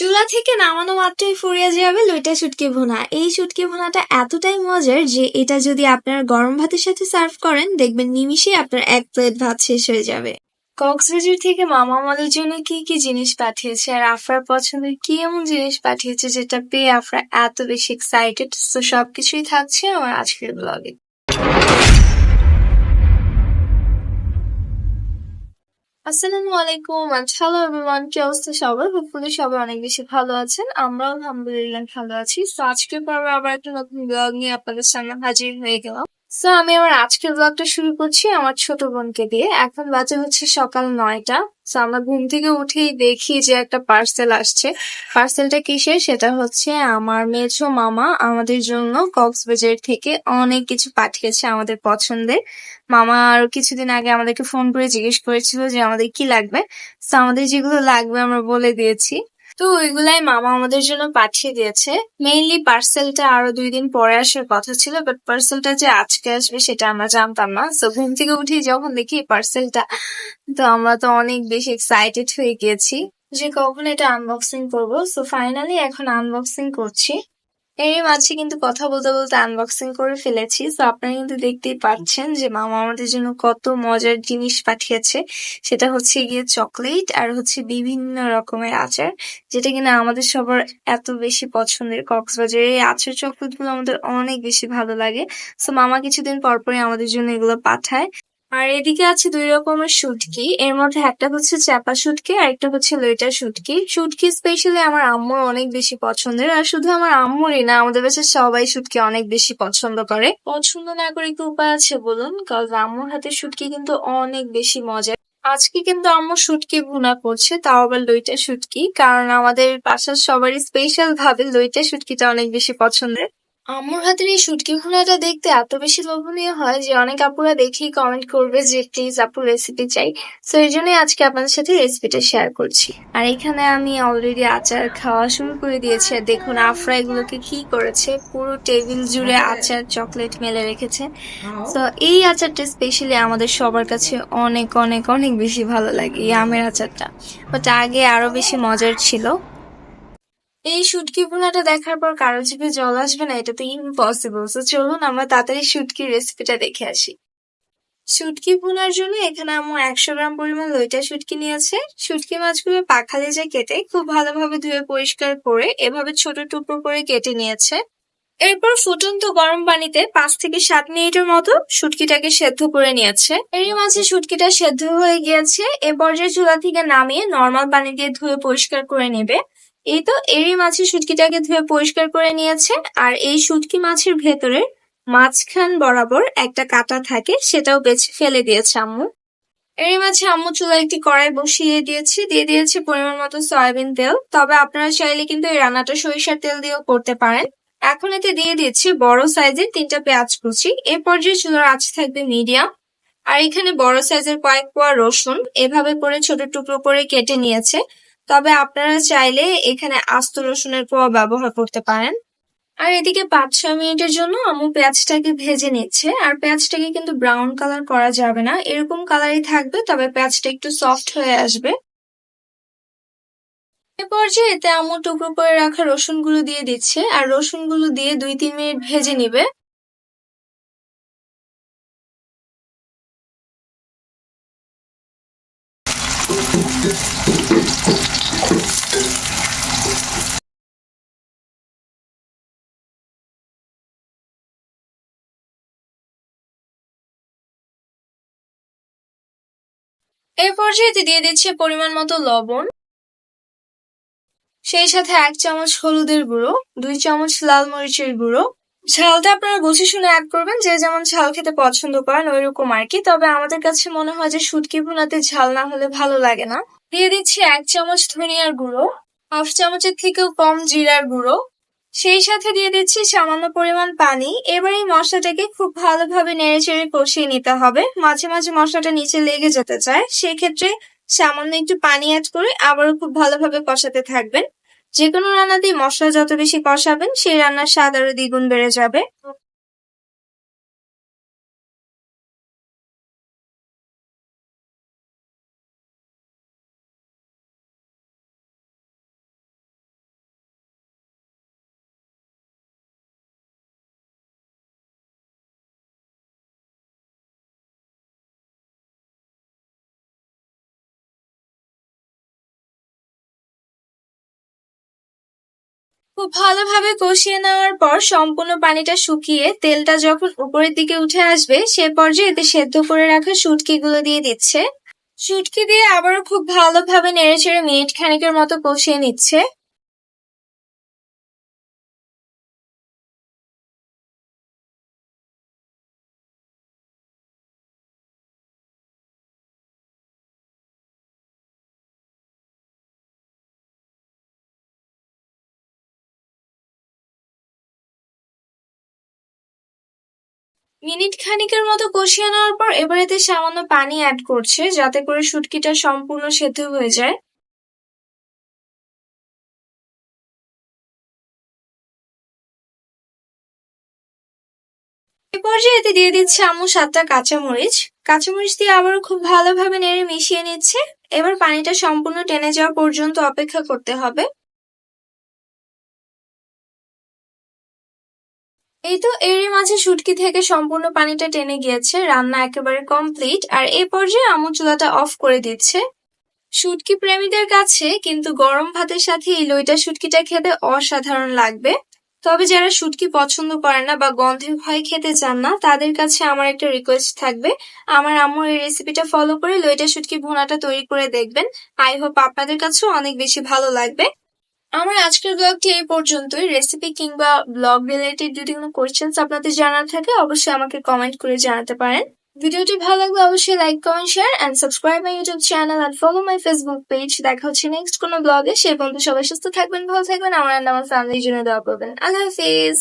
চুলা থেকে নামানো মাত্রই ফুরিয়ে যাবে লইটা শুটকি ভুনা। এই শুটকি ভুনাটা এতটাই মজার যে এটা যদি আপনার গরম ভাতের সাথে সার্ভ করেন, দেখবেন নিমিষেই আপনার এক প্লেট ভাত শেষ হয়ে যাবে। কক্সবাজার থেকে মামা আমাদের জন্য কি কি জিনিস পাঠিয়েছে আর আফরার পছন্দের কি এমন জিনিস পাঠিয়েছে যেটা পেয়ে আফরা এত বেশি এক্সাইটেড তো সবকিছুই থাকছে আমার আজকের ব্লগে আসসালামু আলাইকুম হ্যালো এভরিওয়ান কি অবস্থা সবার? হোপফুলি সবাই অনেক বেশি ভালো আছেন, আমরাও আলহামদুলিল্লাহ ভালো আছি। তো আজকে পর্বে আবার একটা নতুন ব্লগ নিয়ে আপনাদের সামনে হাজির হয়ে গেলাম। সো আমি আমার আজকের ব্লগটা শুরু করছি আমার ছোট বোনকে দিয়ে। এখন বাজে হচ্ছে সকাল নয়টা। তো আমরা ঘুম থেকে উঠেই দেখি যে একটা পার্সেল আসছে। পার্সেলটা কিসের? সেটা হচ্ছে আমার মেঝো মামা আমাদের জন্য কক্সবাজার থেকে অনেক কিছু পাঠিয়েছে আমাদের পছন্দের। মামা আরও কিছুদিন আগে আমাদেরকে ফোন করে জিজ্ঞেস করেছিল যে আমাদের কি লাগবে। সো আমাদের যেগুলো লাগবে আমরা বলে দিয়েছি। তো ওইগুলাই মামা আমাদের জন্য পাঠিয়ে দিয়েছে। মেইনলি পার্সেলটা আরও দুই দিন পরে আসার কথা ছিল বাট পার্সেলটা যে আজকে আসবে সেটা আমরা জানতাম না। তো ঘুম থেকে উঠে যখন দেখি পার্সেলটা তো আমরা তো অনেক বেশি এক্সাইটেড হয়ে গিয়েছি যে কখন এটা আনবক্সিং করব। সো ফাইনালি এখন আনবক্সিং করছি। এর মাঝে কিন্তু কথা বলতে বলতে আনবক্সিং করে ফেলেছি। তো আপনারা কিন্তু দেখতেই পাচ্ছেন যে মামা আমাদের জন্য কত মজার জিনিস পাঠিয়েছে। সেটা হচ্ছে গিয়ে চকলেট আর হচ্ছে বিভিন্ন রকমের আচার, যেটা কিনা আমাদের সবার এত বেশি পছন্দের। কক্সবাজারের এই আচার চকলেটগুলো আমাদের অনেক বেশি ভালো লাগে। তো মামা কিছুদিন পর পরই আমাদের জন্য এগুলো পাঠায়। আর এদিকে আছে দুই রকমের শুটকি। এর মধ্যে একটা হচ্ছে চাপা শুটকি, আর একটা হচ্ছে লইটা শুটকি। শুটকি স্পেশালি আমার আম্মুর অনেক বেশি পছন্দের, আর শুধু আমার আম্মুরই না, আমাদের বাসায় সবাই শুটকি অনেক বেশি পছন্দ করে। পছন্দ না করে কি উপায় আছে বলুন? কারণ আম্মুর হাতে শুটকি কিন্তু অনেক বেশি মজার। আজকে কিন্তু আম্মু শুটকি ভুনা করছে, তাও আবার লইটা শুটকি, কারণ আমাদের বাসার সবারই স্পেশাল ভাবে লইটা শুটকিটা অনেক বেশি পছন্দের। আম্মুর হাতের এই শুটকি ভুনাটা দেখতে এত বেশি লোভনীয় হয় যে অনেক আপুরা দেখেই কমেন্ট করবে যে প্লিজ আপু রেসিপি চাই। তো এই জন্যই আজকে আপনাদের সাথে রেসিপিটা শেয়ার করছি। আর এখানে আমি অলরেডি আচার খাওয়া শুরু করে দিয়েছি। আর দেখুন আফরা এগুলোকে কি করেছে? পুরো টেবিল জুড়ে আচার চকলেট মেলে রেখেছে। তো এই আচারটা স্পেশালি আমাদের সবার কাছে অনেক অনেক অনেক বেশি ভালো লাগে এই আমের আচারটা। বাট আগে আরও বেশি মজার ছিল। এই শুটকি ভুনাটা দেখার পর কারও জিভে জল আসবে না, এটা তো ইম্পসিবল তো চলুন আমরা তাড়াতাড়ি শুটকির রেসিপিটা দেখে আসি। শুটকি ভুনার জন্য এখানে আমার একশো গ্রাম পরিমাণ লইটা শুটকি নিয়েছে। শুটকি মাছগুলো পাখা লেজে কেটে খুব ভালোভাবে ধুয়ে পরিষ্কার করে এভাবে ছোট টুকরো করে কেটে নিয়েছে। এরপর ফুটন্ত গরম পানিতে পাঁচ থেকে সাত মিনিটের মতো শুটকিটাকে সেদ্ধ করে নিয়েছে। এরই মাঝে শুটকিটা সেদ্ধ হয়ে গিয়েছে। এ পর্যায়ে চুলা থেকে নামিয়ে নর্মাল পানি দিয়ে ধুয়ে পরিষ্কার করে নেবে। এই তো এরই মাছে শুটকিটাকে ধুয়ে পরিষ্কার করে নিয়েছে, আর এই শুটকি মাছের ভেতরে মাঝখান বরাবর একটা কাটা থাকে, সেটাও বেছে ফেলে দিয়েছে আম্মু। এরই মাঝে আম্মু চুলা একটি কড়াই বসিয়ে দিয়েছি, দিয়ে দিয়েছে পরিমাণ মতো সয়াবিন তেল। তবে আপনারা চাইলে কিন্তু এই রান্নাটা সরিষার তেল দিয়েও করতে পারেন। এখন এতে দিয়ে দিচ্ছি বড় সাইজের তিনটা পেঁয়াজ কুচি। এ পর্যায়ে চুলার আঁচ থাকবে মিডিয়াম। আর এখানে বড় সাইজের কয়েক কোয়া রসুন এভাবে করে ছোট টুকরো করে কেটে নিয়েছে। তবে আপনারা চাইলে এখানে আস্ত রসুনের কোয়া ব্যবহার করতে পারেন। আর এদিকে পাঁচ ছয় মিনিটের জন্য আম্মু পেঁয়াজটাকে ভেজে নিচ্ছে। আর পেঁয়াজটাকে কিন্তু ব্রাউন কালার করা যাবে না। এরকম কালারই থাকবে, তবে পেঁয়াজটা একটু সফট হয়ে আসবে। এ পর্যায়ে এতে আম্মু টুকরো করে রাখা রসুনগুলো দিয়ে দিচ্ছে। আর রসুনগুলো দিয়ে দুই তিন মিনিট ভেজে নিবে। এই পর্যায়ে দিয়ে দিচ্ছি পরিমাণ মতো লবণ। সেই সাথে এক চামচ হলুদের গুঁড়ো, দুই চামচ লাল মরিচের গুঁড়ো। ঝালটা আপনারা বুঝে শুনে অ্যাড করবেন, যে যেমন ঝাল খেতে পছন্দ করেন ওই রকম আর কি। তবে আমাদের কাছে মনে হয় যে শুটকি ভুনাতে ঝাল না হলে ভালো লাগে না। দিয়ে দিচ্ছি এক চামচ ধনিয়ার গুঁড়ো, হাফ চামচের থেকেও কম জিরার গুঁড়ো। সেই সাথে দিয়ে দিচ্ছি সামান্য পরিমাণ পানি। এবার এই মশলাটাকে খুব ভালোভাবে নেড়ে চেড়ে কষিয়ে নিতে হবে। মাঝে মাঝে মশলাটা নিচে লেগে যেতে চায়, সেক্ষেত্রে সামান্য একটু পানি অ্যাড করে আবারও খুব ভালোভাবে কষাতে থাকবেন। যে কোনো রান্নাতেই মশলা যত বেশি কষাবেন, সেই রান্নার স্বাদ আরও দ্বিগুণ বেড়ে যাবে। খুব ভালোভাবে কষিয়ে নেওয়ার পর সম্পূর্ণ পানিটা শুকিয়ে তেলটা যখন উপরের দিকে উঠে আসবে, সে পর্যায়ে এতে সেদ্ধ করে রাখা শুটকিগুলো দিয়ে দিচ্ছে। সুটকি দিয়ে আবারও খুব ভালোভাবে নেড়েচেড়ে মিনিট খানিকের মতো কষিয়ে নিচ্ছে। মিনিট খানিকের মতো কষিয়ে নেওয়ার পর এবার এতে সামান্য পানি অ্যাড করছে, যাতে করে শুটকিটা সম্পূর্ণ সেদ্ধ হয়ে যায়। পর্যায়ে এতে দিয়ে দিচ্ছে আম্মু সাতটা কাঁচামরিচ। কাঁচামরিচ দিয়ে আবারও খুব ভালোভাবে নেড়ে মিশিয়ে নিচ্ছে। এবার পানিটা সম্পূর্ণ টেনে যাওয়া পর্যন্ত অপেক্ষা করতে হবে। এই তো এরই মাঝে শুটকি থেকে সম্পূর্ণ পানিটা টেনে গিয়েছে। রান্না একেবারে কমপ্লিট আর এই পর্যায়ে আমু চুলাটা অফ করে দিচ্ছে। শুটকি প্রেমীদের কাছে কিন্তু গরম ভাতের সাথে এই লইটা শুটকিটা খেতে অসাধারণ লাগবে। তবে যারা শুটকি পছন্দ করে না বা গন্ধের ভয় খেতে চান না, তাদের কাছে আমার একটা রিকোয়েস্ট থাকবে। আমার আম্মুর এই রেসিপিটা ফলো করে লইটা শুটকি ভুনাটা তৈরি করে দেখবেন। আই হোপ আপনাদের কাছেও অনেক বেশি ভালো লাগবে। আমার আজকের ব্লগটি এই পর্যন্তই। রেসিপি কিংবা ব্লগ রিলেটেড যদি কোনো কোয়েশ্চেন্স আপনাদের জানার থাকে, অবশ্যই আমাকে কমেন্ট করে জানাতে পারেন। ভিডিওটি ভালো লাগলে অবশ্যই like comment share and subscribe my YouTube channel and follow my Facebook page দেখা হচ্ছে নেক্সট কোনো ব্লগে সেই পর্যন্ত সবাই সুস্থ থাকবেন, ভালো থাকবেন। আমার and আমার ফ্যামিলির জন্য দোয়া করবেন। আল্লাহ হাফিজ।